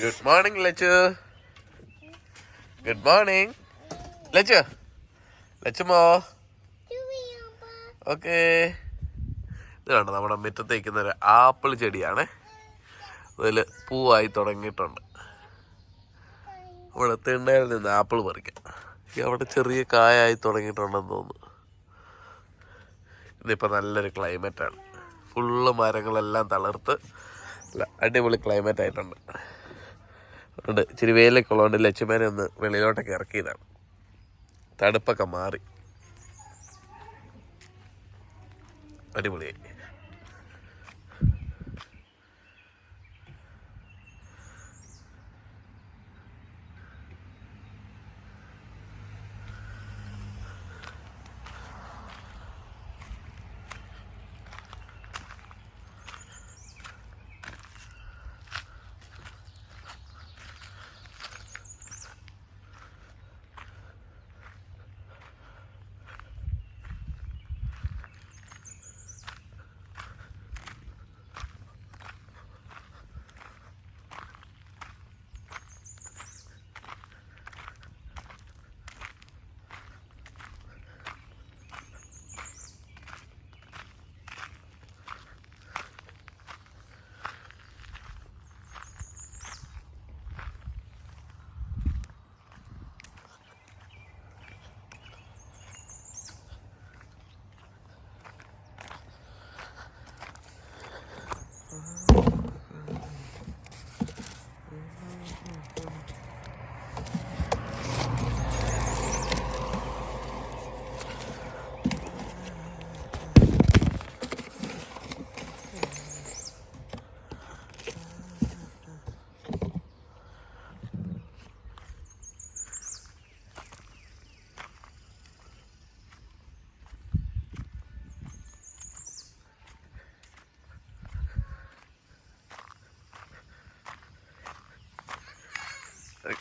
Good morning Lachu good morning Lachu ലച്ചുമോ okay ഇതാണ് നമ്മുടെ മുറ്റത്തേക്കുന്ന ഒരു ആപ്പിൾ ചെടിയാണ്. അതിൽ പൂവായി തുടങ്ങിയിട്ടുണ്ട്. ഇവിടെ തിണ്ണയിൽ നിന്ന് ആപ്പിൾ പറിക്കാം. അവിടെ ചെറിയ കായായി തുടങ്ങിയിട്ടുണ്ടെന്ന് തോന്നുന്നു. ഇന്നിപ്പോൾ നല്ലൊരു ക്ലൈമറ്റാണ് ഫുള്ള് മരങ്ങളെല്ലാം തളർത്ത് അടിപൊളി ക്ലൈമറ്റ് ആയിട്ടുണ്ട്. അതുകൊണ്ട് ഇച്ചിരി വെയിലൊക്കെ ഉള്ളതുകൊണ്ട് ലച്ചുമേനെ ഒന്ന് വെളിയിലോട്ടൊക്കെ ഇറക്കിയതാണ്. തണുപ്പൊക്കെ മാറി. അടിപൊളിയായി.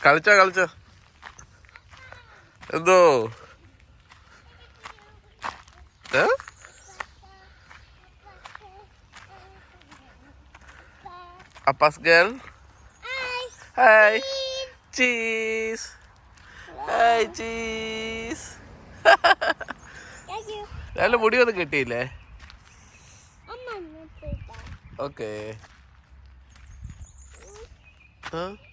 കളിച്ചോ കളിച്ചോ. എന്തോ? അപ്പാസ് girl. Hi. Cheese. Hi cheese. നല്ല മുടിയൊന്നും കിട്ടിയില്ലേ? ഓക്കേ. ആ?